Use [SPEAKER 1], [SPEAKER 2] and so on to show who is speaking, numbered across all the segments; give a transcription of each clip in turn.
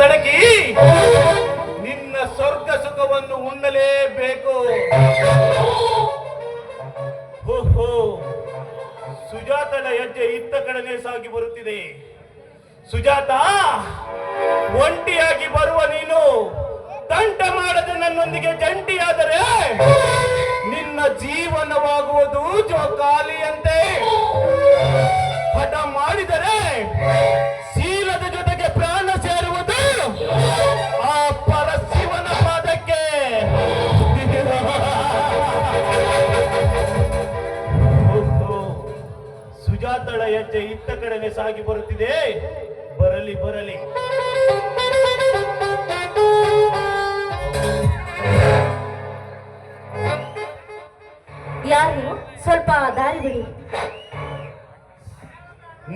[SPEAKER 1] ತಡಕಿ ನಿನ್ನ ಸ್ವರ್ಗ ಸುಖವನ್ನು ಉಣ್ಣಲೇಬೇಕು. ಓಹೋ, ಸುಜಾತನ ಹೆಜ್ಜೆ ಇತ್ತ ಕಡೆನೇ ಸಾಗಿ ಬರುತ್ತಿದೆ. ಸುಜಾತ, ಒಂಟಿಯಾಗಿ ಬರುವ ನೀನು ತಂಟ ಮಾಡದೆ ನನ್ನೊಂದಿಗೆ ಜಂಟಿಯಾದರೆ ನಿನ್ನ ಜೀವನವಾಗುವುದು ಜೋಕಾಲಿಯಂತೆ. ಹಠ ಮಾಡಿದರೆ ಹೆಜ್ಜೆ ಇತ್ತ ಕಡೆನೆ ಸಾಗಿ ಬರುತ್ತಿದೆ. ಬರಲಿ ಬರಲಿ.
[SPEAKER 2] ಯಾರು ಸ್ವಲ್ಪ ದಾರಿ ಬಿಡಿ.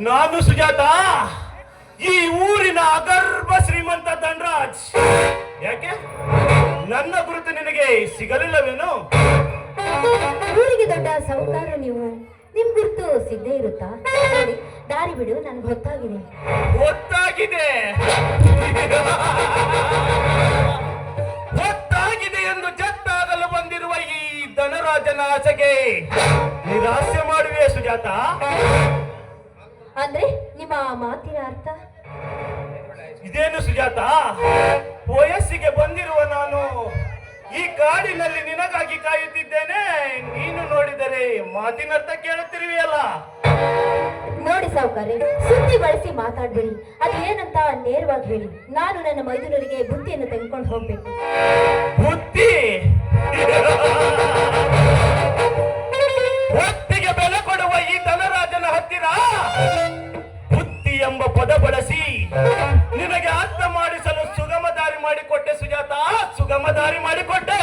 [SPEAKER 1] ನಾನು ಸುಜಾತ ಈ ಊರಿನ ಅಗರ್ಭ ಶ್ರೀಮಂತ ಧನರಾಜ್. ಯಾಕೆ? ನನ್ನ ಗುರುತು ನಿನಗೆ ಸಿಗಲಿಲ್ಲವೇನು?
[SPEAKER 2] ಊರಿಗೆ ದೊಡ್ಡ ಸೌಕಾರ ನೀವು. ನಿಮ್ ಗುರ್ತು ಸಿದ್ಧೇ ಇರುತ್ತಾ? ನೋಡಿ ದಾರಿ ಬಿಡು ನನ್ಗೆ ಗೊತ್ತಾಗಿದೆ.
[SPEAKER 1] ಗೊತ್ತಾಗಿದೆ. ಗೊತ್ತಾಗಿದೆ ಎಂದು ಜತ್ತಾಗಲು ಬಂದಿರುವ ಈ ಧನರಾಜನ ಆಸೆಗೆ. ನಿರಾಸೆ ಮಾಡುವೆ ಸುಜಾತ.
[SPEAKER 2] ಅಂದ್ರೆ ನಿಮ್ಮ ಮಾತಿನ ಅರ್ಥ?
[SPEAKER 1] ಇದೇನು ಸುಜಾತ? ವಯಸ್ಸಿಗೆ ಬಂದಿರುವ ನಾನು ಈ ಕಾಡಿನಲ್ಲಿ ನಿನಗಾಗಿ ಕಾಯುತ್ತಿದ್ದೇನೆ. ಮಾತಿನರ್ಥ ಕೇಳುತ್ತಿರುವೆಯಲ್ಲ?
[SPEAKER 2] ನೋಡಿ ಸಾವುಕಾರೆ ಸುದ್ದಿ ಬಳಸಿ ಮಾತಾಡ್ಬೇಡಿ. ಅದು ಏನಂತ ನೇರವಾಗಿ ಹೇಳಿ. ನಾನು ನನ್ನ ಮೈದುನರಿಗೆ ಬುದ್ಧಿಯನ್ನು ತೆಗೆದುಕೊಂಡು ಹೋಗ್ಬೇಕು.
[SPEAKER 1] ಬುದ್ಧಿ ಬುದ್ಧಿಗೆ ಬೆಲೆ ಕೊಡುವ ಈ ಧನರಾಜನ ಹತ್ತಿರ? ಬುದ್ಧಿ ಎಂಬ ಪದ ಬಳಸಿ. ನಿನಗೆ ಅರ್ಥ ಮಾಡಿಸಲು ಸುಗಮ ದಾರಿ ಮಾಡಿಕೊಟ್ಟೆ ಸುಜಾತ. ಸುಗಮ ದಾರಿ ಮಾಡಿಕೊಟ್ಟೆ.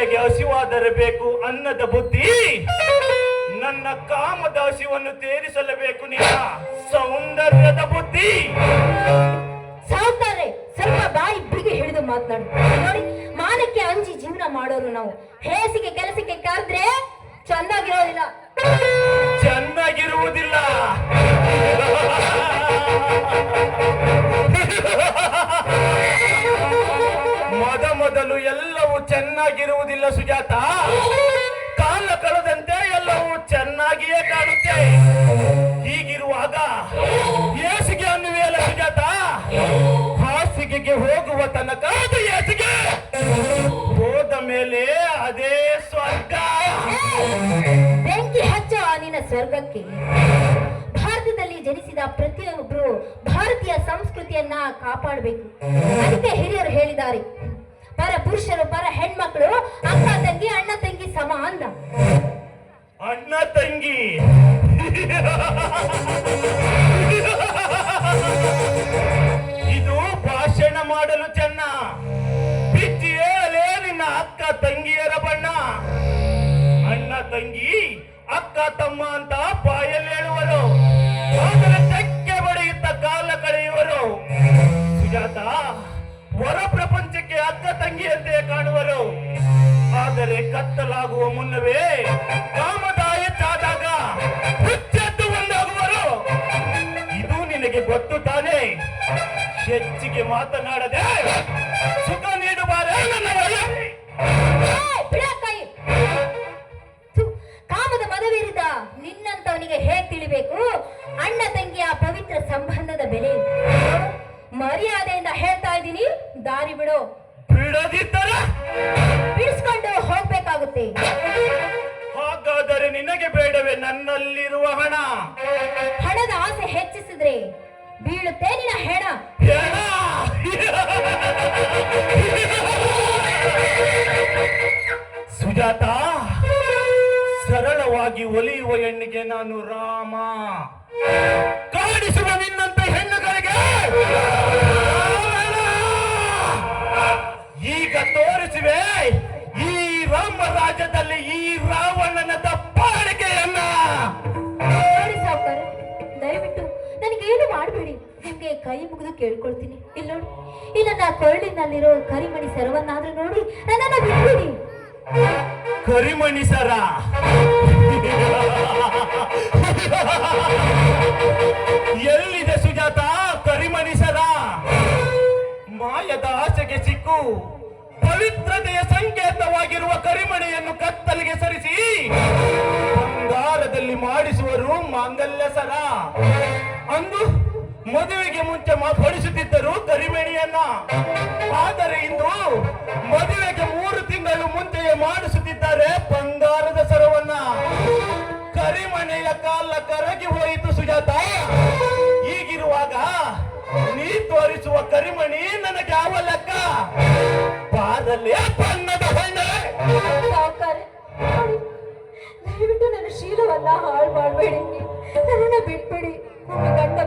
[SPEAKER 1] ಹೊಟ್ಟೆಗೆ ಹಸಿವಾದರೆ ಬೇಕು ಅನ್ನದ ಬುದ್ಧಿ. ನನ್ನ ಕಾಮದ ಹಸಿವನ್ನು ತೇರಿಸಲೇಬೇಕು ನಿನ್ನ ಸೌಂದರ್ಯದ ಬುದ್ಧಿ.
[SPEAKER 2] ಸಾವುಕಾರೆ ಸ್ವಲ್ಪ ಬಾಯಿ ಬಿಗಿ ಹಿಡಿದು ಮಾತನಾಡು. ನೋಡಿ ಮಾನಕ್ಕೆ ಅಂಜಿ ಜೀವನ ಮಾಡೋರು ನಾವು. ಹೇಸಿಗೆ ಕೆಲಸಕ್ಕೆ ಕರೆದ್ರೆ ಚೆನ್ನಾಗಿರೋದಿಲ್ಲ.
[SPEAKER 1] ಚೆನ್ನಾಗಿರುವುದಿಲ್ಲ. ಚೆನ್ನಾಗಿರುವುದಿಲ್ಲ ಸುಜಾತ. ಕಾಲ ಕಳೆದಂತೆ ಎಲ್ಲವೂ ಚೆನ್ನಾಗಿಯೇ ಕಾಣುತ್ತೆ. ಹೀಗಿರುವಾಗ ಏಸಿಗೆ ಅನ್ನುವೆಯಲ್ಲ ಸುಜಾತ? ಹಾಸಿಗೆಗೆ ಹೋಗುವ ತನಕ ಅದು ಏಸಿಗೆ ಹೋದ ಮೇಲೆ ಅದೇ ಸ್ವರ್ಗ.
[SPEAKER 2] ಬೆಂಕಿ ಹಚ್ಚ ನಿನ್ನ ಸ್ವರ್ಗಕ್ಕೆ. ಭಾರತದಲ್ಲಿ ಜನಿಸಿದ ಪ್ರತಿಯೊಬ್ಬರು ಭಾರತೀಯ ಸಂಸ್ಕೃತಿಯನ್ನ ಕಾಪಾಡಬೇಕು. ಅದಕ್ಕೆ ಹಿರಿಯರು ಹೇಳಿದ್ದಾರೆ. ಹೆಣ್ಮಕ್ಳು ಅಕ್ಕ ತಂಗಿ, ಅಣ್ಣ ತಂಗಿ ಸಮ ಅಂದ.
[SPEAKER 1] ಅಣ್ಣ ತಂಗಿ. ಇದು ಭಾಷಣ ಮಾಡಲು ಚೆನ್ನ. ಬಿಚ್ಚಿ ಹೇಳಲೇ ನಿನ್ನ ಅಕ್ಕ ತಂಗಿಯರ ಬಣ್ಣ. ಅಣ್ಣ ತಂಗಿ, ಅಕ್ಕ ತಮ್ಮ ಅಂತ ಬಾಯಲ್ಲಿ ಹೇಳುವರು. ತಂಗಿಯಂತೆ ಕಾಣುವರು. ಆದರೆ ಕತ್ತಲಾಗುವ ಮುನ್ನವೇ ಕಾಮದಾಯ ಚಾದಾಗ ಹುಚ್ಚೆದ್ದು ಒಂದಾಗುವರು. ಇದು ನಿನಗೆ ಗೊತ್ತು ತಾನೆ. ಹೆಚ್ಚಿಗೆ ಮಾತನಾಡದೆ ಸುಖ ನೀಡುವಾರೆ
[SPEAKER 2] ಕೈ. ಕಾಮದ ಮದವೇರಿದ ನಿನ್ನಂತವನಿಗೆ ಹೇಗ್ ತಿಳಿಬೇಕು? ಅಣ್ಣ ತಂಗಿಯ ಪವಿತ್ರ ಸಂಬಂಧದ ಬೆಲೆ. ಮರ್ಯಾದೆಯಿಂದ ಹೇಳ್ತಾ ಇದ್ದೀನಿ, ದಾರಿ ಬಿಡು.
[SPEAKER 1] ಬಿಡದಿದ್ದರೆ
[SPEAKER 2] ಬಿಡಿಸ್ಕೊಂಡು ಹೋಗ್ಬೇಕಾಗುತ್ತೆ.
[SPEAKER 1] ಹಾಗಾದರೆ ನಿನಗೆ ಬೇಡವೇ ನನ್ನಲ್ಲಿರುವ ಹಣ?
[SPEAKER 2] ಹಣದ ಆಸೆ ಹೆಚ್ಚಿಸಿದ್ರೆ ಬೀಳುತ್ತೆ ನಿನ್ನ ಹೆಣ.
[SPEAKER 1] ಹೆಣ! ಸುಜಾತ ಸರಳವಾಗಿ ಒಲಿಯುವ ಹೆಣ್ಣಿಗೆ ನಾನು ರಾಮ. ಕಾಡಿಸುವ ನಿನ್ನಂತ
[SPEAKER 2] ಮಾಡಬೇಡಿ ಕೈ ಮುಗಿದು ಕೇಳ್ಕೊಳ್ತೀನಿ. ಇಲ್ಲ ನೋಡಿ. ಇಲ್ಲ ನನ್ನ ಕೊರಳಿನಲ್ಲಿರೋ ಕರಿಮಣಿ ಸರವನ್ನಾದ್ರೂ ನೋಡಿ ನನ್ನ ಬಿಟ್ಬಿಡಿ.
[SPEAKER 1] ಕರಿಮಣಿ ಸರ. ಎಲ್ಲಿದೆ ಸುಜಾತ? ಕರಿಮಣಿ ಸರ. ಮಾಯದ ಆಸೆಗೆ ಸಿಕ್ಕು. ಪವಿತ್ರತೆಯ ಸಂಕೇತವಾಗಿರುವ ಕರಿಮಣೆಯನ್ನು ಕತ್ತಲಿಗೆ ಸರಿಸಿ, ಬಂಗಾರದಲ್ಲಿ ಮಾಡಿಸುವರು ಮಾಂಗಲ್ಯ ಸರ. ಅಂದು ಮದುವೆಗೆ ಮುಂಚೆ ಹೊಡಿಸುತ್ತಿದ್ದರು ಕರಿಮಣಿಯನ್ನ ಆದರೆ ಇಂದು ಮದುವೆಗೆ ಮೂರು ತಿಂಗಳು ಮುಂಚೆಯೇ ಮಾಡಿಸುತ್ತಿದ್ದಾರೆ ಬಂಗಾರದ ಸರವನ್ನ. ಕರಿಮನೆಯ ಕಾಲ ಕರಗಿ ಹೋಯಿತು ಸುಜಾತ. ಈಗಿರುವಾಗ ನೀ ತೋರಿಸುವ ಕರಿಮಣಿ ನನಗೆ ಯಾವ ಲೆಕ್ಕ? ಬಾರಲ್ಲೇ ಬಣ್ಣದ
[SPEAKER 2] ಬಣ್ಣ ದಯವಿಟ್ಟು ನನ್ನ ಶೀಲವನ್ನ ಹಾಳು ಮಾಡಬೇಡಿ. ಬಿಟ್ಬಿಡಿ. ನನ್ನ ಗಂಡ